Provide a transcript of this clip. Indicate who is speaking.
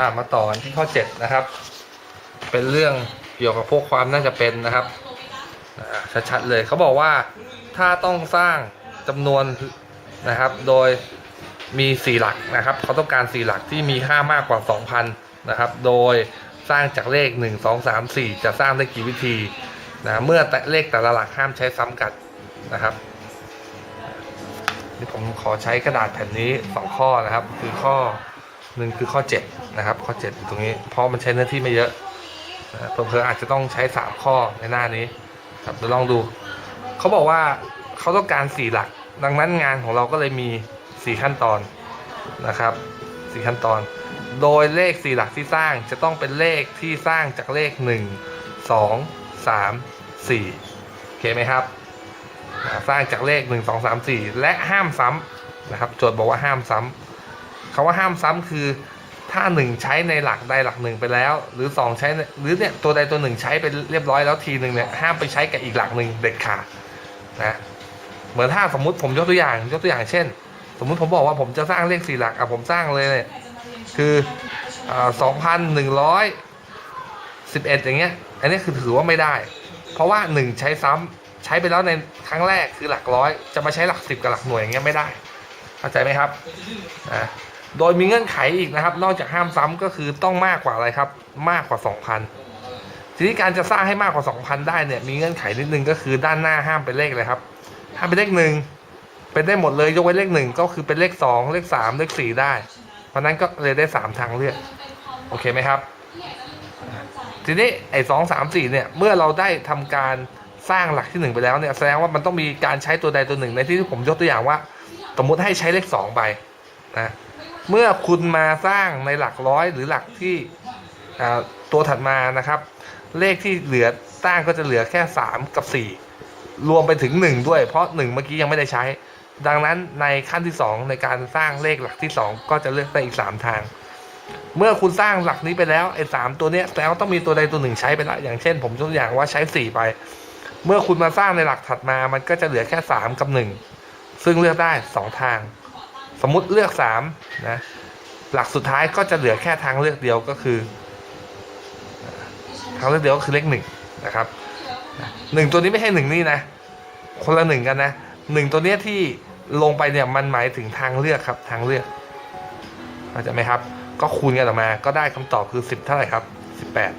Speaker 1: อ่ามาต่อนที่ข้อเจ็ดนะครับ เป็นเรื่องเกี่ยวกับพวกความน่าจะเป็นนะครับชัดๆเลยเขาบอกว่าถ้าต้องสร้างจำนวนนะครับ โดยมีสี่หลักนะครับเขาต้องการสี่หลักที่มีค่ามากกว่า 2,000 นะครับ โดยสร้างจากเลข 1 2 3 4 จะสร้างได้กี่วิธีนะเมื่อแต่เลขแต่ละหลักห้ามใช้ซ้ำกันนะครับนี่ผมขอใช้กระดาษแผ่นนี้สองข้อนะครับ คือข้อ หนึ่งคือข้อ 7 นะครับ ข้อ 7 อยู่ตรงนี้ เพราะมันใช้เนื้อที่ไม่เยอะนะเพิ่มๆอาจจะต้องใช้ 3 ข้อในหน้านี้ ครับเดี๋ยวลองดู เขาบอกว่าเขาต้องการ 4 หลัก ดังนั้นงานของเราก็เลยมี 4 ขั้นตอนนะครับ 4 ขั้นตอน โดยเลข 4 หลักที่สร้างจะต้องเป็นเลขที่สร้างจากเลข 1 2 3 4โอเคไหมครับ สร้างจากเลข 1 2 3 4 และห้ามซ้ำนะครับ โจทย์บอกว่าห้ามซ้ำ คำว่าห้ามซ้ำคือถ้า1ใช้ในหลักใดหลักหนึ่งไปแล้ว หรือ2ใช้หรือเนี่ยตัวใดตัวหนึ่งใช้ไปเรียบร้อยแล้วทีหนึ่งเนี่ยห้ามไปใช้กับอีกหลักหนึ่งเด็ดขาดนะเหมือนถ้าสมมุติผมยกตัวอย่างยกตัวอย่างเช่น สมมุติผมบอกว่าผมจะสร้างเลขสี่หลักอะผมสร้างเลยเนี่ยคือสองพันหนึ่งร้อยสิบเอ็ดอย่างเงี้ย อันนี้คือถือว่าไม่ได้ เพราะว่าหนึ่งใช้ซ้ำใช้ไปแล้วในครั้งแรกคือหลักร้อย จะมาใช้หลักสิบกับหลักหน่วยอย่างเงี้ยไม่ได้ เข้าใจไหมครับอะ โดยมีเงื่อนไขอีกนะครับ นอกจากห้ามซ้ำก็คือต้องมากกว่าอะไรครับ มากกว่าสองพันทีนี้การจะสร้างให้มากกว่าสองพันได้เนี่ยมีเงื่อนไขนิดนึงก็คือด้านหน้าห้ามเป็นเลขเลยครับห้ามเป็นเลขหนึ่งเป็นได้หมดเลยยกเว้นเลขหนึ่งก็คือเป็นเลขสองเลขสามเลขสี่ได้ เพราะนั้นก็เลยได้สามทางเลือกโอเคไหมครับ ทีนี้ไอ้สองสามสี่เนี่ยเมื่อเราได้ทำการสร้างหลักที่หนึ่งไปแล้วเนี่ยแสดงว่ามันต้องมีการใช้ตัวใดตัวหนึ่งในที่ที่ผมยกตัวอย่างว่า สมมุติให้ใช้เลขสองไปนะ เมื่อคุณมาสร้างในหลักร้อยหรือหลักที่ตัวถัดมานะครับ เลขที่เหลือสร้างก็จะเหลือแค่สามกับสี่รวมไปถึง 1 ด้วย เพราะ 1 เมื่อกี้ยังไม่ได้ใช้ ดังนั้นในขั้นที่ 2 ในการสร้างเลขหลักที่ 2 ก็จะเลือกได้อีก 3 ทาง เมื่อคุณสร้างหลักนี้ไปแล้วไอ้สตัวเนี้ยแปลว่าต้องมีตัวใดตัวหนึ่งใช้ไปแล้วอย่างเช่น ผมยกตัวอย่างว่าใช้ 4 ไป เมื่อคุณมาสร้างในหลักถัดมามันก็จะเหลือแค่ 3 กับ 1 ซึ่งเลือกได้ 2 ทาง สมมุติเลือก3นะหลักสุดท้ายก็จะเหลือแค่ทางเลือกเดียวก็คือ ทางเลือกเดียวก็คือเลขหนึ่งนะครับหนึ่งตัวนี้ไม่ใช่หนึ่งนี่นะ คนละหนึ่งกันนะหนึ่งตัวเนี้ยที่ลงไปเนี่ยมันหมายถึงทางเลือกครับทางเลือกเข้าใจไหมครับ ก็คูณกันออกมาก็ได้คำตอบคือสิบเท่าไหร่ครับสิบแปด